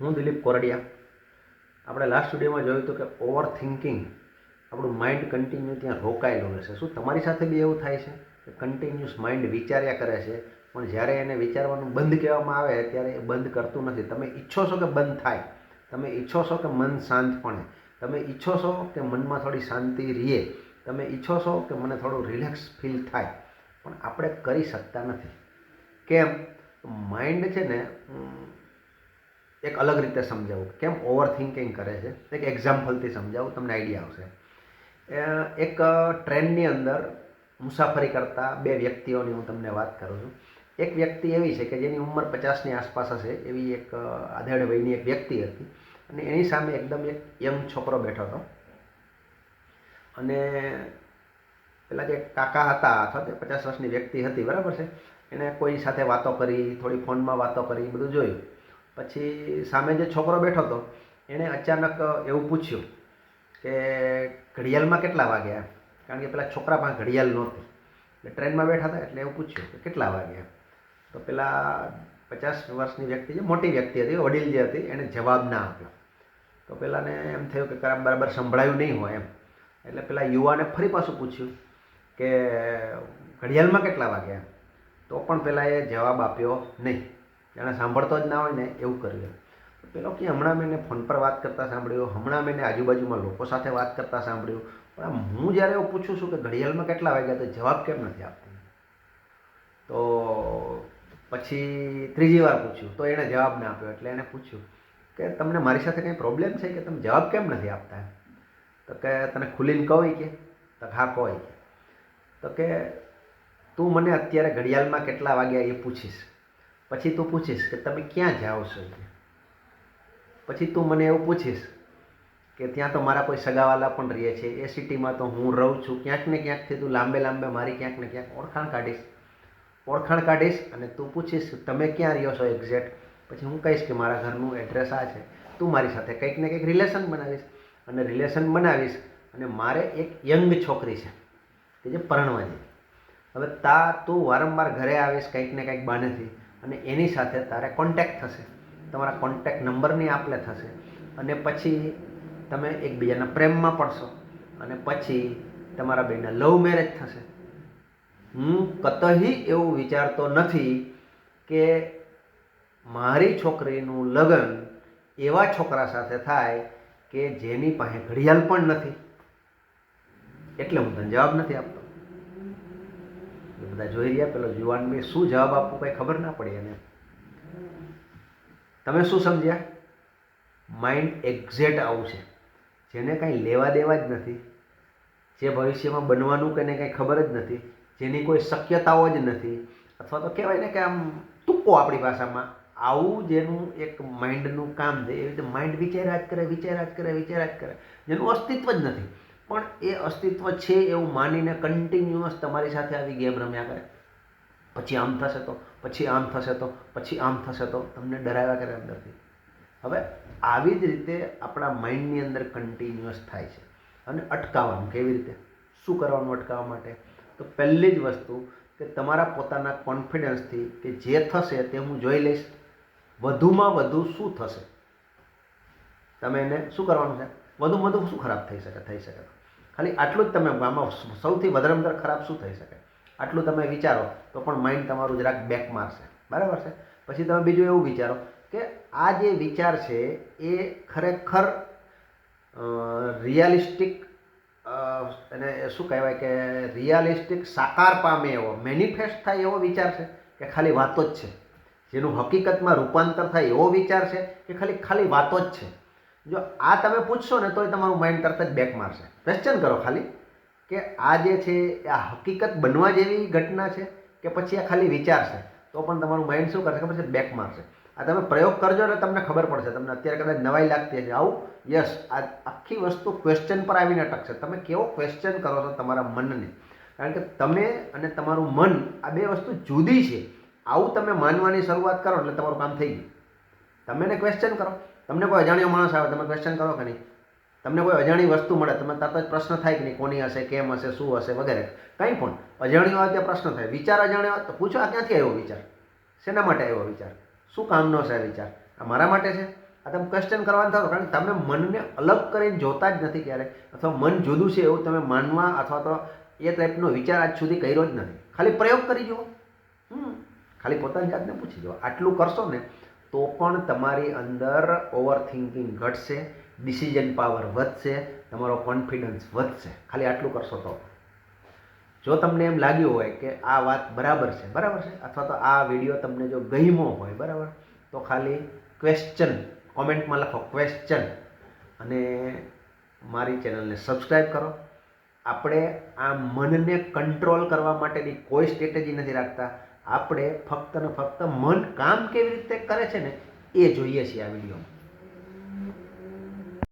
હું દિલીપ કોરડિયા. આપણે લાસ્ટ સ્ટુડિયોમાં જોયું હતું કે ઓવર થિંકિંગ આપણું માઇન્ડ કન્ટિન્યુ ત્યાં રોકાયેલું રહેશે. શું તમારી સાથે બી એવું થાય છે કે કન્ટિન્યુઅસ માઇન્ડ વિચાર્યા કરે છે, પણ જ્યારે એને વિચારવાનું બંધ કહેવામાં આવે ત્યારે એ બંધ કરતું નથી. તમે ઈચ્છો છો કે બંધ થાય. તમે ઈચ્છો છો કે મન શાંત પડે તમે ઈચ્છો છો કે મનમાં થોડી શાંતિ રહે તમે ઈચ્છો છો કે મને થોડું રિલેક્સ ફીલ થાય. પણ આપણે કરી શકતા નથી. કેમ? માઇન્ડ છે ને એક અલગ રીતે સમજાવું. કેમ ઓવર થિંકિંગ કરે છે? એક એક્ઝામ્પલથી સમજાવું, તમને આઈડિયા આવશે. એક ટ્રેનની અંદર મુસાફરી કરતા બે વ્યક્તિઓની હું તમને વાત કરું છું. એક વ્યક્તિ એવી છે કે જેની ઉંમર પચાસની આસપાસ હશે, એવી એક આધેડ વયની એક વ્યક્તિ હતી. અને એની સામે એકદમ એક યંગ છોકરો બેઠો હતો. અને પેલા જે કાકા હતા, અથવા તે પચાસ વર્ષની વ્યક્તિ હતી, બરાબર છે? એણે કોઈ સાથે વાતો કરી, થોડી ફોનમાં વાતો કરી, બધું જોયું. પછી સામે જે છોકરો બેઠો હતો, એણે અચાનક એવું પૂછ્યું કે ઘડિયાળમાં કેટલા વાગ્યા કારણ કે પેલા છોકરા પાસે ઘડિયાળ નહોતી. એટલે ટ્રેનમાં બેઠા હતા એટલે એવું પૂછ્યું કે કેટલા વાગ્યા તો પેલા પચાસ વર્ષની વ્યક્તિ જે, મોટી વ્યક્તિ હતી, વડીલ જે હતી એણે જવાબ ના આપ્યો. તો પેલાને એમ થયું કે ખરાબ બરાબર સંભળાયું નહીં હોય એમ. એટલે પેલા યુવાને ફરી પાછું પૂછ્યું કે ઘડિયાળમાં કેટલા વાગ્યા તો પણ પેલા એ જવાબ આપ્યો નહીં. જાણે સાંભળતો જ ના હોય ને એવું કર્યું પેલો કે હમણાં મેં ફોન પર વાત કરતા સાંભળ્યું, હમણાં મેં આજુબાજુમાં લોકો સાથે વાત કરતા સાંભળ્યું. પણ હું જ્યારે એવું પૂછું છું કે ઘડિયાળમાં કેટલા વાગ્યા તો જવાબ કેમ નથી આપતો? તો પછી ત્રીજી વાર પૂછ્યું, તો એણે જવાબ ના આપ્યો એટલે એણે પૂછ્યું કે તમને મારી સાથે કંઈ પ્રોબ્લેમ છે કે તમે જવાબ કેમ નથી આપતા તો કે તને ખુલીને કહો કે, તો હા કહો તો કે તું મને અત્યારે ઘડિયાળમાં કેટલા વાગ્યા એ પૂછીશ? પછી તું પૂછીશ કે તમે ક્યાં જાઓ છો. પછી તું મને એવું પૂછીશ કે ત્યાં તો મારા કોઈ સગાવાલા પણ રહે છે. એ સિટીમાં તો હું રહું છું. ક્યાંક ને ક્યાંકથી તું લાંબે લાંબે મારી ક્યાંક ને ક્યાંક ઓળખાણ કાઢીશ. ઓળખાણ કાઢીશ અને તું પૂછીશ તમે ક્યાં રહ્યો છો એક્ઝેક્ટ પછી હું કહીશ કે મારા ઘરનું એડ્રેસ આ છે. તું મારી સાથે કંઈક ને કંઈક રિલેશન બનાવીશ. અને રિલેશન બનાવીશ અને મારે એક યંગ છોકરી છે, કે જે પરણવા હવે તા તું વારંવાર ઘરે આવીશ કંઈક ને કંઈક બહાનેથી. અને એની સાથે તારે કોન્ટેક્ટ થશે. તમારા કોન્ટેક્ટ નંબરની આપલે થશે. અને પછી તમે એકબીજાના પ્રેમમાં પડશો. અને પછી તમારા બેના લવ મેરેજ થશે. હું કતહી એવું વિચારતો નથી કે મારી છોકરીનું લગ્ન એવા છોકરા સાથે થાય કે જેની પાસે ઘડિયાળ પણ નથી. એટલે હું તને જવાબ નથી આપતો. બધા જોઈ રહ્યા, પેલો યુવાન બી શું જવાબ આપવું કંઈ ખબર ના પડી એને. તમે શું સમજ્યા? માઇન્ડ એક્ઝેક્ટ આવું છે. જેને કાંઈ લેવા દેવા જ નથી, જે ભવિષ્યમાં બનવાનું કે એને કાંઈ ખબર જ નથી, જેની કોઈ શક્યતાઓ જ નથી, અથવા તો કહેવાય ને કે આમ તુક્કો આપણી ભાષામાં, આવું જેનું એક માઇન્ડનું કામ છે, એવી રીતે માઇન્ડ વિચાર્યા જ કરે, વિચાર્યા જ કરે, વિચાર્યા જ કરે, જેનું અસ્તિત્વ જ નથી. પણ એ અસ્તિત્વ છે એવું માનીને કન્ટિન્યુઅસ તમારી સાથે આવી ગેમ રમ્યા કરે. પછી આમ થશે તો, પછી આમ થશે તો, પછી આમ થશે તો, તમને ડરાવ્યા કરે અંદરથી. હવે આવી જ રીતે આપણા માઇન્ડની અંદર કન્ટિન્યુઅસ થાય છે. અને અટકાવવાનું, કેવી રીતે? શું કરવાનું અટકાવવા માટે? તો પહેલી જ વસ્તુ કે તમારા પોતાના કોન્ફિડન્સથી કે જે થશે તે હું જોઈ લઈશ. વધુમાં વધુ શું થશે? તમે એને શું કરવાનું છે? વધુમાં વધુ શું ખરાબ થઈ શકે થઈ શકે. ખાલી આટલું જ તમે આમાં સૌથી વધારે વધારે ખરાબ શું થઈ શકે? આટલું તમે વિચારો તો પણ માઇન્ડ તમારું જરાક બેક મારશે. બરાબર છે? પછી તમે બીજું એવું વિચારો કે આ જે વિચાર છે એ ખરેખર રિયાલિસ્ટિક એને શું કહેવાય કે રિયાલિસ્ટિક સાકાર પામે એવો મેનિફેસ્ટ થાય એવો વિચાર છે કે ખાલી વાતો જ છે. જેનું હકીકતમાં રૂપાંતર થાય એવો વિચાર છે કે ખાલી ખાલી વાતો જ છે. જો આ તમે પૂછશો ને તોય તમારું માઇન્ડ તરત જ બેક મારશે. ક્વેશ્ચન કરો ખાલી કે આ જે છે એ આ હકીકત બનવા જેવી ઘટના છે કે પછી આ ખાલી વિચાર છે તો પણ તમારું માઇન્ડ શું કરશે ખબર છે? બેક મારશે. આ તમે પ્રયોગ કરજો ને તમને ખબર પડશે. તમને અત્યારે કદાચ નવાઈ લાગતી હશે. આવું? યસ આ આખી વસ્તુ ક્વેશ્ચન પર આવીને અટકશે. તમે કેવો ક્વેશ્ચન કરો છો તમારા મનને? કારણ કે તમે અને તમારું મન આ બે વસ્તુ જુદી છે. આવું તમે માનવાની શરૂઆત કરો એટલે તમારું કામ થઈ ગયું. તમે ક્વેશ્ચન કરો. તમને કોઈ અજાણ્યો માણસ આવે, તમે ક્વેશ્ચન કરો કે નહીં? તમને કોઈ અજાણી વસ્તુ મળે તમે તરત જ પ્રશ્ન થાય કે નહીં, કોની હશે, કેમ હશે, શું હશે વગેરે. કંઈ પણ. અજાણ્યો આવે ત્યાં પ્રશ્ન થાય. વિચાર અજાણ્યો તો પૂછો, આ ક્યાંથી આવ્યો વિચાર? શેના માટે આવ્યો વિચાર? શું કામનો છે વિચાર? આ મારા માટે છે? આ તમે ક્વેશ્ચન કરવાનું થતો, કારણ કે તમે મનને અલગ કરીને જોતા જ નથી ક્યારેક અથવા મન જુદું છે એવું તમે માનવા અથવા તો એ ટાઈપનો વિચાર આજ સુધી કર્યો જ નથી. ખાલી પ્રયોગ કરી જુઓ. ખાલી પોતાની જાતને પૂછી જુઓ. આટલું કરશો ને તો પણ તમારી અંદર ઓવર થિંકિંગ ઘટશે ડિસિઝન પાવર વધશે, તમારો કોન્ફિડન્સ વધશે. ખાલી આટલું કરશો તો. જો તમને એમ લાગ્યું હોય કે આ વાત બરાબર છે બરાબર છે? અથવા તો આ વીડિયો તમને જો ગમ્યો હોય, બરાબર? તો ખાલી ક્વેશ્ચન કોમેન્ટમાં લખો ક્વેશ્ચન અને મારી ચેનલને સબસ્ક્રાઈબ કરો. આપણે આ મનને કંટ્રોલ કરવા માટેની કોઈ સ્ટ્રેટેજી નથી રાખતા. આપણે ફક્ત ને ફક્ત મન કામ કેવી રીતે કરે છે ને એ જોઈએ છીએ આ વિડીયોમાં.